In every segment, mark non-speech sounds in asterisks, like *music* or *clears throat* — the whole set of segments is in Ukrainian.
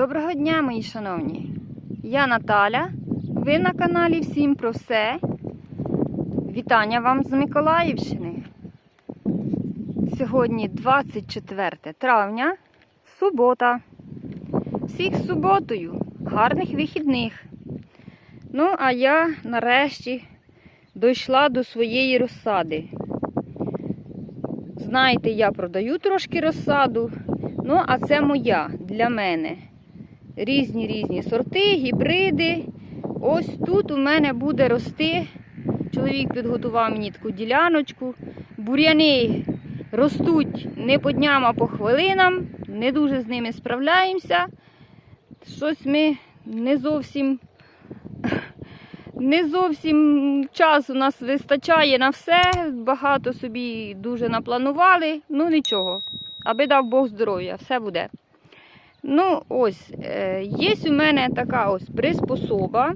Доброго дня, мої шановні! Я Наталя. Ви на каналі Всім про все. Вітання вам з Миколаївщини. Сьогодні 24 травня, субота. Всіх з суботою, гарних вихідних. Ну, а я нарешті дійшла до своєї розсади. Знаєте, я продаю трошки розсаду. Ну, а це моя для мене. Різні різні сорти, гібриди. Ось тут у мене буде рости. Чоловік підготував мені таку діляночку. Бур'яни ростуть не по дням, а по хвилинам. Не дуже з ними справляємося. Щось ми не зовсім не зовсім час у нас вистачає на все. Багато собі дуже напланували. Ну нічого. Аби дав Бог здоров'я, все буде. Ну, ось, е, є у мене така ось приспособа,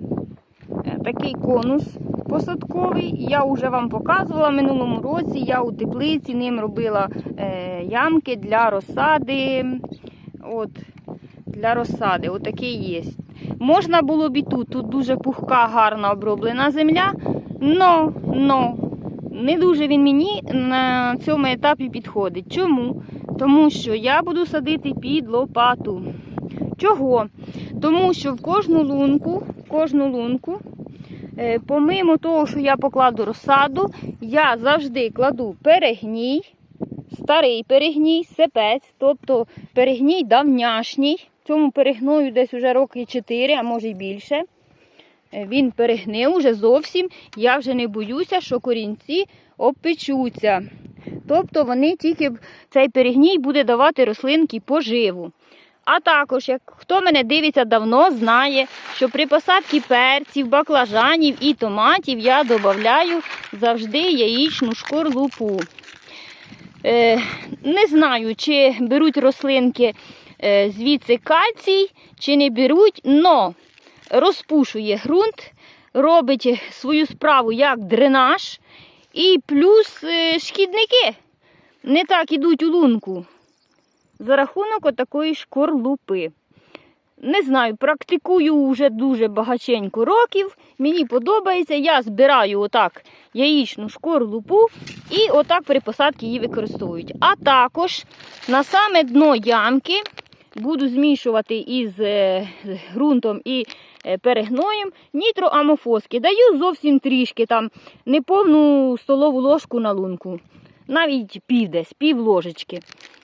е, такий конус посадковий. Я вже вам показувала минулому році. Я у теплиці ним робила е, ямки для розсади. От, для розсади, отакий є. Можна було б і тут. Тут дуже пухка, гарна оброблена земля. Но, но, не дуже він мені на цьому етапі підходить. Чому? Тому що я буду садити під лопату. Чого? Тому що в кожну лунку, в кожну лунку, е, помимо того, що я покладу розсаду, я завжди кладу перегній, старий перегній, сепець, тобто перегній давняшній. Цьому перегною десь уже роки 4, а може й більше. Е, Він перегнив уже зовсім. Я вже не боюся, що корінці обпечуться. Тобто вони тільки цей перегній буде давати рослинки поживу. А також, як хто мене дивиться давно, знає, що при посадці перців, баклажанів і томатів я додаю завжди яєчну шкорлупу. Е, не знаю, чи беруть рослинки е, звідси кальцій, чи не беруть, но розпушує ґрунт, робить свою справу як дренаж. І плюс е, шкідники не так ідуть у лунку за рахунок отакої шкорлупи. Не знаю, практикую вже дуже багаченько років. Мені подобається, я збираю отак яєчну шкорлупу і отак при посадці її використовують. А також на саме дно ямки буду змішувати із е, ґрунтом і перегноєм нітроамофоски. Даю зовсім трішки, там неповну столову ложку на лунку. Навіть пів десь, пів ложечки.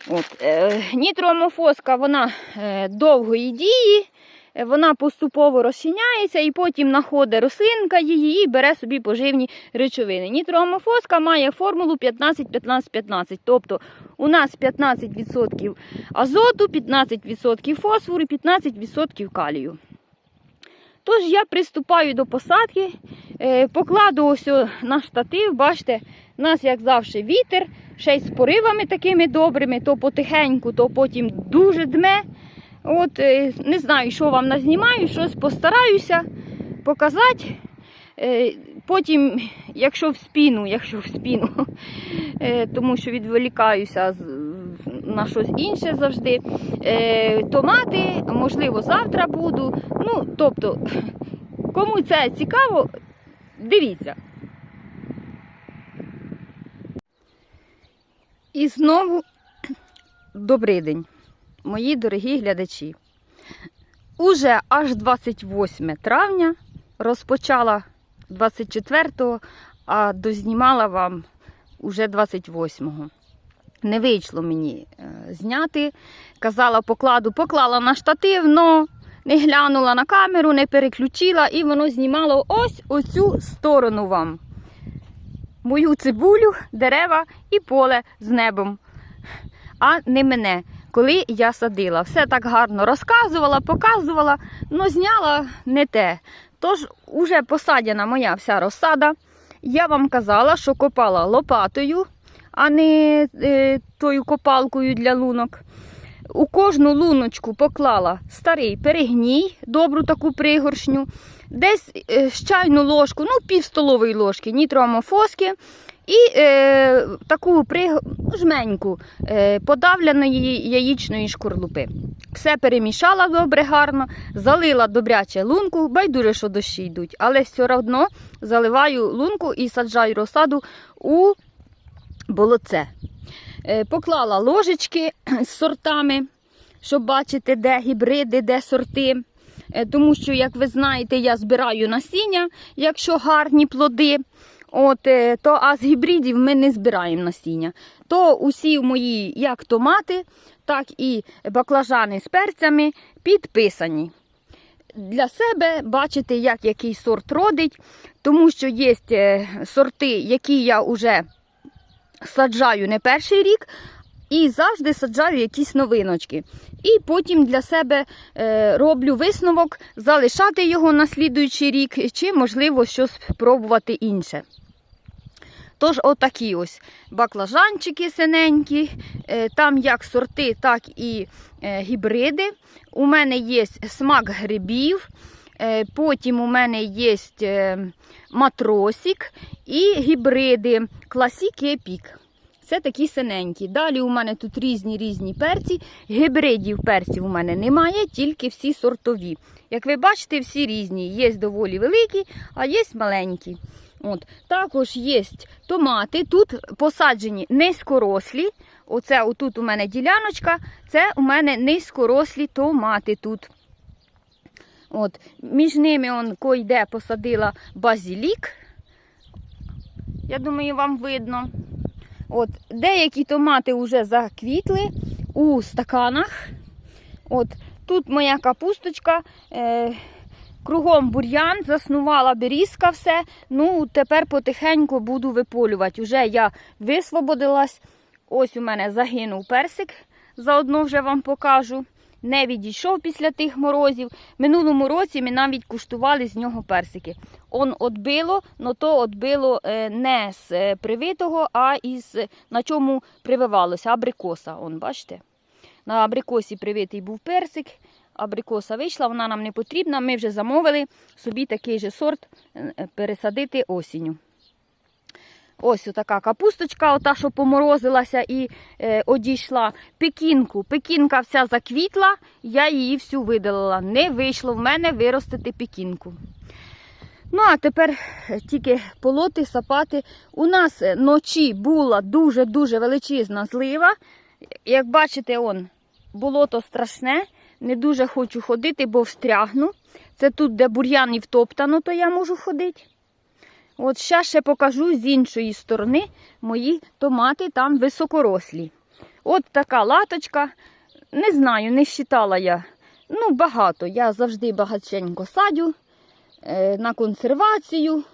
От, е, нітроамофоска вона е, довгої дії, е, вона поступово розчиняється і потім находить рослинка її і бере собі поживні речовини. Нітроамофоска має формулу 15-15-15. Тобто у нас 15% азоту, 15% фосфору, 15% калію. Тож я приступаю до посадки, е, покладу ось на штатив, бачите, у нас, як завжди, вітер, ще й з поривами такими добрими, то потихеньку, то потім дуже дме. От, е, Не знаю, що вам назнімаю, щось постараюся показати. Е, Потім, якщо в спіну, якщо в спіну, *laughs* тому що відволікаюся на щось інше завжди. Томати, можливо, завтра буду. Тобто, кому це цікаво, дивіться. І знову добрий день, мої дорогі глядачі. Уже аж 28 травня розпочала 24-го, а дознімала вам уже 28-го. Не вийшло мені е, зняти. Казала, покладу, поклала на штатив, но не глянула на камеру, не переключила, і воно знімало ось оцю сторону вам. Мою цибулю, дерева і поле з небом. А не мене, коли я садила. Все так гарно розказувала, показувала, але зняла не те. Тож, уже посадяна моя вся розсада. Я вам казала, що копала лопатою, а не е, тою копалкою для лунок. У кожну луночку поклала старий перегній, добру таку пригоршню, десь е, чайну ложку, ну пів столової ложки нітроамофоски І е, таку при... жменьку е, подавленої яєчної шкорлупи. Все перемішала добре гарно, залила добряче лунку, байдуже, що дощі йдуть, але все одно заливаю лунку і саджаю розсаду у болоце. Е, Поклала ложечки *clears throat* з сортами, щоб бачити, де гібриди, де сорти. Е, Тому що, як ви знаєте, я збираю насіння, якщо гарні плоди. От, е, то а з гібридів ми не збираємо насіння. То усі мої, як томати, так і баклажани з перцями підписані. Для себе бачите, як який сорт родить, тому що є сорти, які я вже саджаю не перший рік, і завжди саджаю якісь новиночки. І потім для себе е, роблю висновок, залишати його на слідуючий рік, чи, можливо, щось спробувати інше. Тож, отакі ось баклажанчики синенькі, е, там як сорти, так і е, гібриди. У мене є смак грибів, потім у мене є е, матросик і гібриди класік і епік. Це такі синенькі. Далі у мене тут різні різні перці. Гібридів перців у мене немає, тільки всі сортові. Як ви бачите, всі різні. Є доволі великі, а є маленькі. От. Також є томати. Тут посаджені низькорослі. Оце отут у мене діляночка, це у мене низькорослі томати тут. От. Між ними он койде посадила базілік. Я думаю, вам видно. От, Деякі томати вже заквітли у стаканах. От, Тут моя капусточка, е, кругом бур'ян, заснувала берізка все. Ну, тепер потихеньку буду виполювати. Уже я висвободилась. Ось у мене загинув персик. Заодно вже вам покажу. Не відійшов після тих морозів. Минулому році ми навіть куштували з нього персики. Он отбило, но то отбило е, не з е, привитого, а із на чому прививалося абрикоса. Он, бачите? На абрикосі привитий був персик. Абрикоса вийшла, вона нам не потрібна. Ми вже замовили собі такий же сорт е, пересадити осінню. Ось така капусточка, ота, що поморозилася і е, одійшла. Пекінку. Пекінка вся заквітла, я її всю видалила. Не вийшло в мене виростити пекінку. Ну, а тепер тільки полоти, сапати. У нас ночі була дуже-дуже величезна злива. Як бачите, он, болото страшне. Не дуже хочу ходити, бо встрягну. Це тут, де бур'ян і втоптано, то я можу ходити. От ще ще покажу з іншої сторони мої томати там високорослі. От така латочка. Не знаю, не вважала я. Ну, багато. Я завжди багатенько садю е, на консервацію.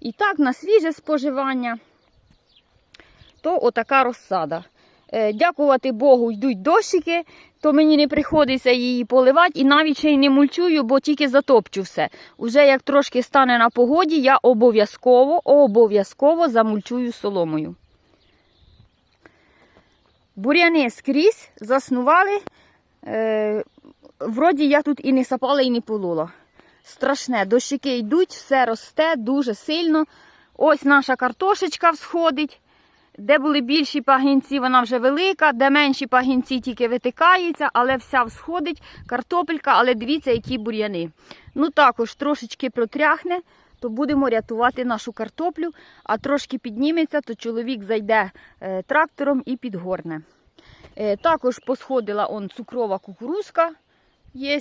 І так, на свіже споживання. То отака розсада. Е, дякувати Богу, йдуть дощики, то мені не приходиться її поливати і навіть ще й не мульчую, бо тільки затопчу все. Уже як трошки стане на погоді, я обов'язково обов'язково замульчую соломою. Буряни скрізь заснували. Е, вроді я тут і не сапала, і не полола. Страшне, дощики йдуть, все росте дуже сильно. Ось наша картошечка всходить. Де були більші пагінці, вона вже велика, де менші пагінці тільки витикається, але вся всходить, картопелька, але дивіться, які бур'яни. Ну також трошечки протряхне, то будемо рятувати нашу картоплю, а трошки підніметься, то чоловік зайде е, трактором і підгорне. Е, також посходила он цукрова кукурузка. Є.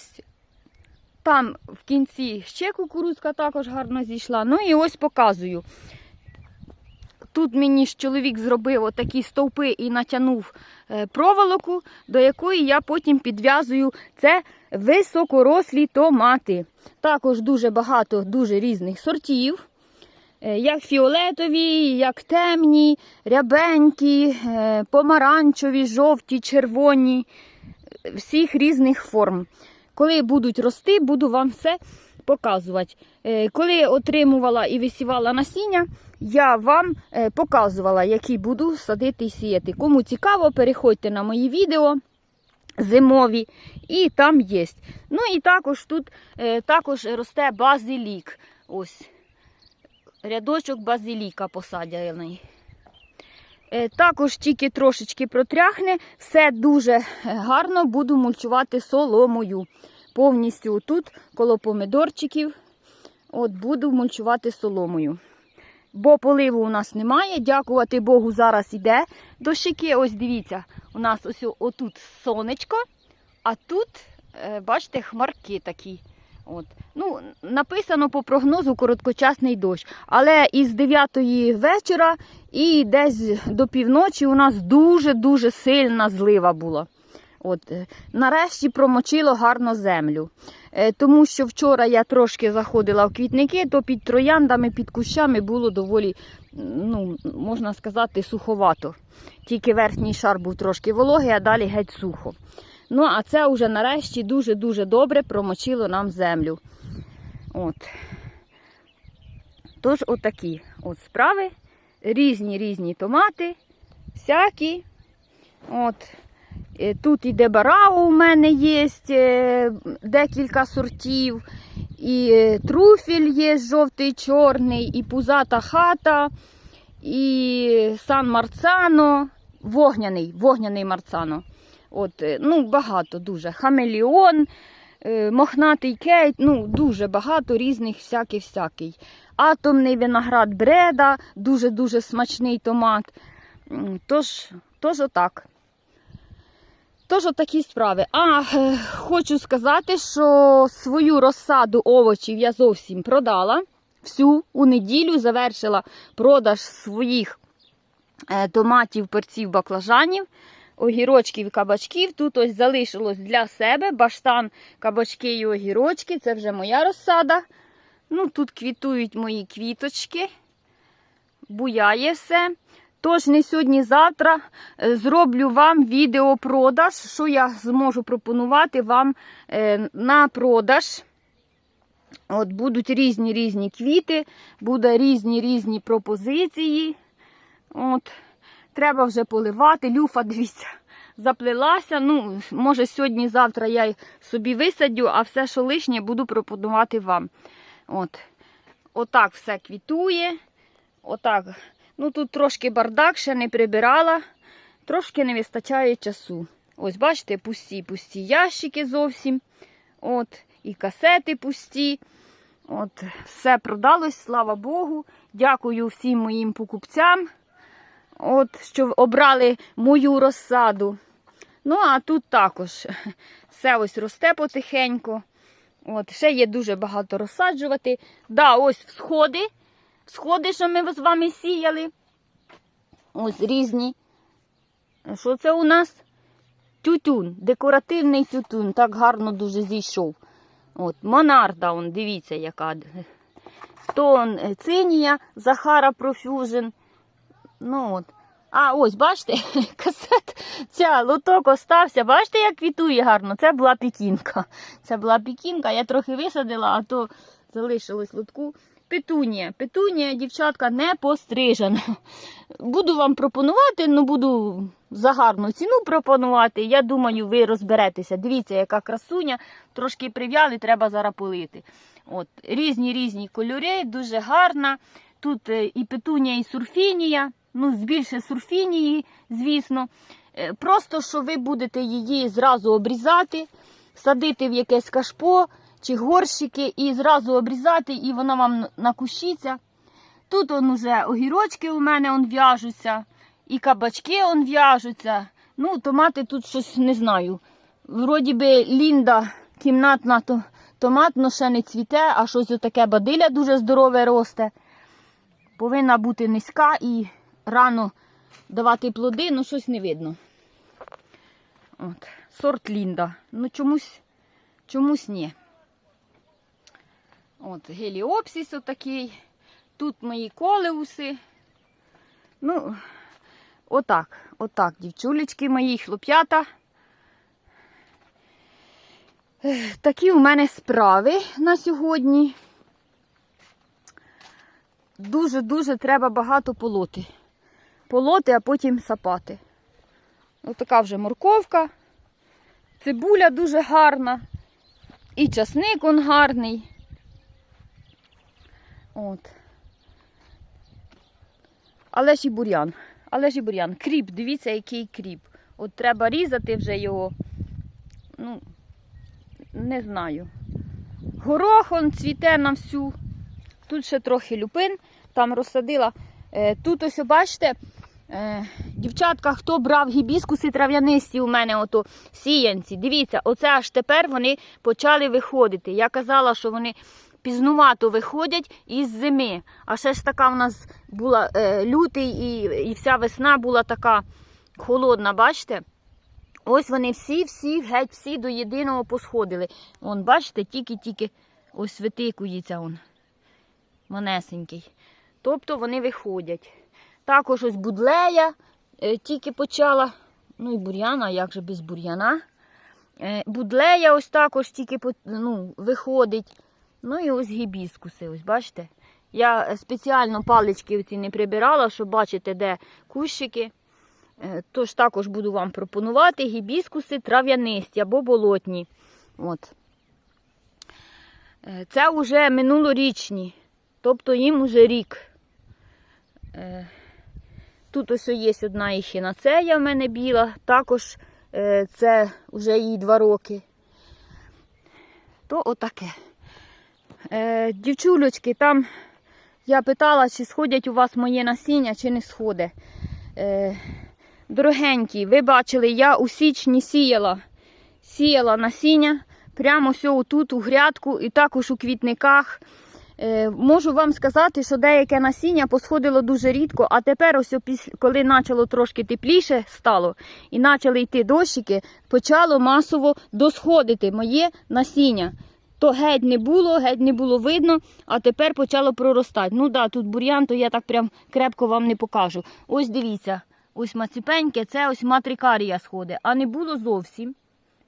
Там в кінці ще кукурузка також гарно зійшла. Ну і ось показую. Тут мені ж чоловік зробив отакі стовпи і натягнув е, проволоку, до якої я потім підв'язую це високорослі томати. Також дуже багато дуже різних сортів. Е, Як фіолетові, як темні, рябенькі, е, помаранчеві, жовті, червоні, всіх різних форм. Коли будуть рости, буду вам все показувати. Е, Коли отримувала і висівала насіння, я вам е, показувала, які буду садити і сіяти. Кому цікаво, переходьте на мої відео зимові, і там є. Ну і також тут е, також росте базилік. Ось рядочок базиліка посадяний. Також тільки трошечки протряхне, все дуже гарно буду мульчувати соломою. Повністю тут, коло помидорчиків, от буду мульчувати соломою. Бо поливу у нас немає. Дякувати Богу, зараз іде дощики. Ось дивіться, у нас ось отут сонечко, а тут, е, бачите, хмарки такі. От. Ну, написано по прогнозу короткочасний дощ. Але із 9 вечора і десь до півночі у нас дуже-дуже сильна злива була. От, е, нарешті промочило гарно землю. Е, Тому що вчора я трошки заходила в квітники, то під трояндами, під кущами було доволі, ну, можна сказати, суховато. Тільки верхній шар був трошки вологий, а далі геть сухо. Ну, а це вже нарешті дуже-дуже добре промочило нам землю. От. Тож, отакі от справи. Різні різні томати, всякі. От. Е, Тут іде барао у мене є е, декілька сортів. І е, труфіль є жовтий, чорний, і пузата хата, і сан Марцано, вогняний, вогняний Марцано. От, ну, багато дуже. Хамелеон, е, мохнатий кейт, ну, дуже багато різних всяких всякий. Атомний виноград бреда, дуже-дуже смачний томат. Тож, тож отак. Тож отакі справи. А е, хочу сказати, що свою розсаду овочів я зовсім продала. Всю у неділю завершила продаж своїх е, томатів, перців, баклажанів, огірочків і кабачків. Тут ось залишилось для себе баштан, кабачки і огірочки. Це вже моя розсада. Ну, тут квітують мої квіточки, буяє все. Тож не сьогодні-завтра е, зроблю вам відеопродаж, що я зможу пропонувати вам е, на продаж. От Будуть різні різні квіти, буде різні різні пропозиції. От. Треба вже поливати. Люфа, *laughs* дивіться, заплелася. Ну, може, сьогодні-завтра я собі висадю, а все, що лишнє, буду пропонувати вам. От. Отак все квітує. Отак. Ну тут трошки бардак, ще не прибирала, трошки не вистачає часу. Ось, бачите, пусті, пусті ящики зовсім. От, і касети пусті. От, все продалось, слава Богу. Дякую всім моїм покупцям, от, що обрали мою розсаду. Ну, а тут також все ось росте потихеньку. От, ще є дуже багато розсаджувати. Да, ось всходи. Сходи, що ми з вами сіяли. Ось різні. Що це у нас? Тютюн, декоративний тютюн. Так гарно дуже зійшов. От, Монарда, он, дивіться, яка. То цинія Захара Profusion. Ну от. А, ось, бачите, *laughs* касет, ця лоток остався. Бачите, як квітує гарно. Це була пікінка. Це була пікінка, я трохи висадила, а то залишилось лотку. Петунія. Петунія, дівчатка, не пострижена. Буду вам пропонувати, ну буду за гарну ціну пропонувати. Я думаю, ви розберетеся. Дивіться, яка красуня, трошки прив'яли, треба зараз полити. От, Різні різні кольори, дуже гарна. Тут е, і петунія, і сурфінія. Ну, більше сурфінії, звісно. Е, Просто що ви будете її зразу обрізати, садити в якесь кашпо чи горщики і зразу обрізати, і вона вам накущиться. Тут он уже огірочки у мене он в'яжуться, і кабачки он в'яжуться. Ну, томати тут щось не знаю. Вроді би лінда кімнатна то, томат, но ще не цвіте, а щось отаке бадиля дуже здорове росте. Повинна бути низька і рано давати плоди, ну щось не видно. От. Сорт Лінда. Ну чомусь, чомусь ні. От, геліопсис отакий. Тут мої колеуси. Ну, отак, отак, дівчулечки мої, хлоп'ята. Такі у мене справи на сьогодні. Дуже-дуже треба багато полоти. Полоти, а потім сапати. Ось така вже морковка. Цибуля дуже гарна. І часник он гарний. От. Але ж і бур'ян. Але ж і бур'ян. Кріп, дивіться, який кріп. От треба різати вже його. Ну, не знаю. Горох он цвіте на всю. Тут ще трохи люпин, там розсадила. Е, тут ось, бачите, е, дівчатка, хто брав гібіскуси трав'янисті у мене, ото сіянці. Дивіться, оце аж тепер вони почали виходити. Я казала, що вони пізнувато виходять із зими. А ще ж така в нас була е, лютий і, і вся весна була така холодна, бачите? Ось вони всі, всі, геть всі до єдиного посходили. Вон, бачите, тільки-тільки ось витикується он. Манесенький. Тобто вони виходять. Також ось будлея е, тільки почала. Ну і бур'яна, як же без бур'яна. Е, будлея ось також тільки ну, виходить. Ну і ось гібіскуси, ось бачите. Я е, спеціально палички оці не прибирала, щоб бачити, де кущики. Е, Тож також буду вам пропонувати гібіскуси трав'янисті або болотні. От. Е, Це вже минулорічні, тобто їм уже рік. Тут ось є одна ехінацея в мене біла, також це вже їй два роки. То отаке. Е, Дівчулечки, там я питала, чи сходять у вас моє насіння, чи не сходить. Е, Дорогенькі, ви бачили, я у січні сіяла, сіяла насіння прямо все тут, у грядку і також у квітниках. Е, можу вам сказати, що деяке насіння посходило дуже рідко, а тепер, ось коли почало трошки тепліше стало і почали йти дощики, почало масово досходити моє насіння. То геть не було, геть не було видно, а тепер почало проростати. Ну да, тут бур'ян, то я так прям крепко вам не покажу. Ось дивіться, ось мацюпеньке, це ось матрикарія сходить, а не було зовсім.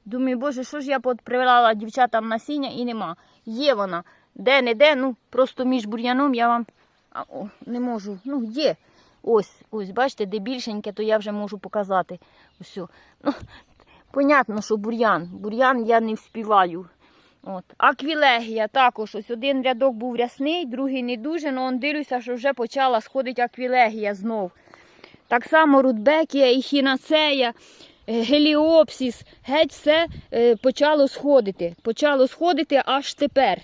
Думаю, боже, що ж я привела дівчатам насіння і нема. Є вона. Де не де, ну просто між бур'яном я вам а, о, не можу. Ну, є. Ось, ось, бачите, де більшеньке, то я вже можу показати. Ось. Ну, понятно, що бур'ян. Бур'ян я не вспіваю. От. Аквілегія також. Ось один рядок був рясний, другий не дуже, але он дивлюся, що вже почала сходити аквілегія знов. Так само рудбекія і хінацея, е, геліопсіс, геть все е, почало сходити. Почало сходити аж тепер.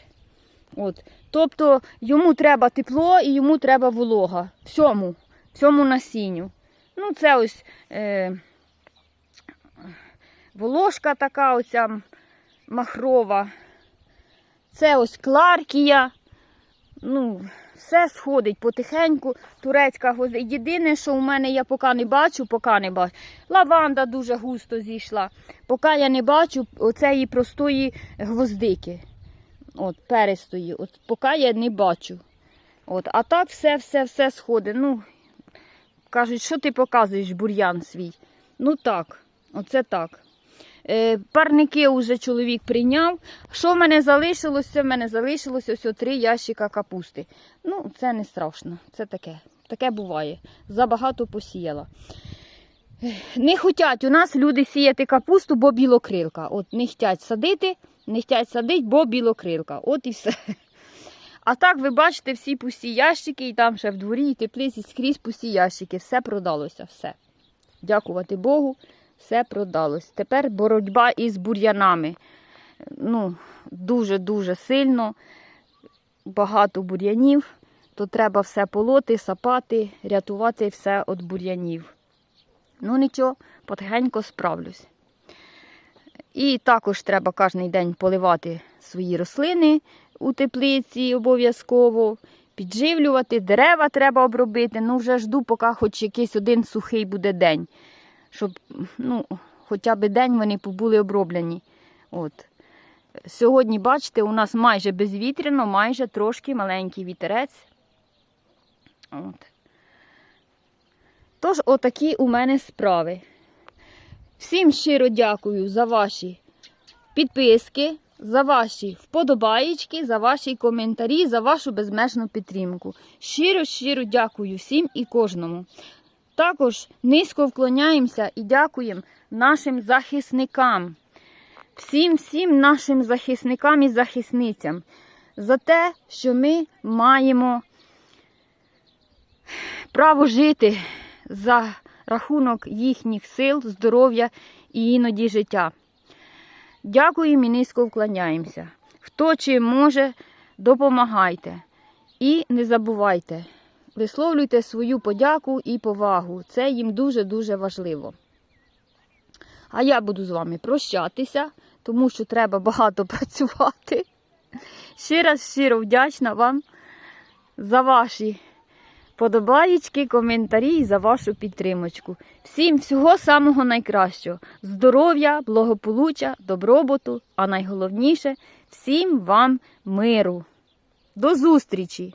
От. Тобто йому треба тепло і йому треба волога. Всьому, всьому насінню. Ну, це ось е, волошка така оця махрова. Це ось кларкія. Ну, все сходить потихеньку. Турецька гвозди. Єдине, що у мене я поки не бачу, поки не бачу. Лаванда дуже густо зійшла. Поки я не бачу оцеї простої гвоздики. От, перестої. От, поки я не бачу. От, а так все, все, все сходить. Ну, кажуть, що ти показуєш бур'ян свій? Ну так, оце так. Е, парники вже чоловік прийняв. Що в мене залишилося? В мене залишилося ось три ящика капусти. Ну, це не страшно, це таке. Таке буває. Забагато посіяла. Не хочуть у нас люди сіяти капусту, бо білокрилка. От не хочуть садити, не хочуть садити, бо білокрилка. От і все. А так ви бачите всі пусті ящики, і там ще в дворі, і теплиці скрізь пусті ящики. Все продалося, все. Дякувати Богу, все продалось. Тепер боротьба із бур'янами. Ну, дуже-дуже сильно. Багато бур'янів, то треба все полоти, сапати, рятувати все від бур'янів. Ну нічого, потихеньку справлюсь. І також треба кожен день поливати свої рослини у теплиці обов'язково, підживлювати, дерева треба обробити. Ну, вже жду, поки хоч якийсь один сухий буде день, щоб ну, хоча б день вони побули оброблені. От. Сьогодні, бачите, у нас майже безвітряно, майже трошки маленький вітерець. От. Тож, отакі у мене справи. Всім щиро дякую за ваші підписки, за ваші вподобаєчки, за ваші коментарі, за вашу безмежну підтримку. Щиро, щиро дякую всім і кожному. Також низько вклоняємося і дякуємо нашим захисникам, всім всім нашим захисникам і захисницям за те, що ми маємо право жити, за рахунок їхніх сил, здоров'я і іноді життя. Дякуємо і низько вклоняємося. Хто чим може, допомагайте. І не забувайте, висловлюйте свою подяку і повагу. Це їм дуже-дуже важливо. А я буду з вами прощатися, тому що треба багато *laughs* працювати. Ще раз щиро вдячна вам за ваші подобаєчки, коментарі і за вашу підтримочку. Всім всього самого найкращого. Здоров'я, благополуччя, добробуту, а найголовніше всім вам миру. До зустрічі!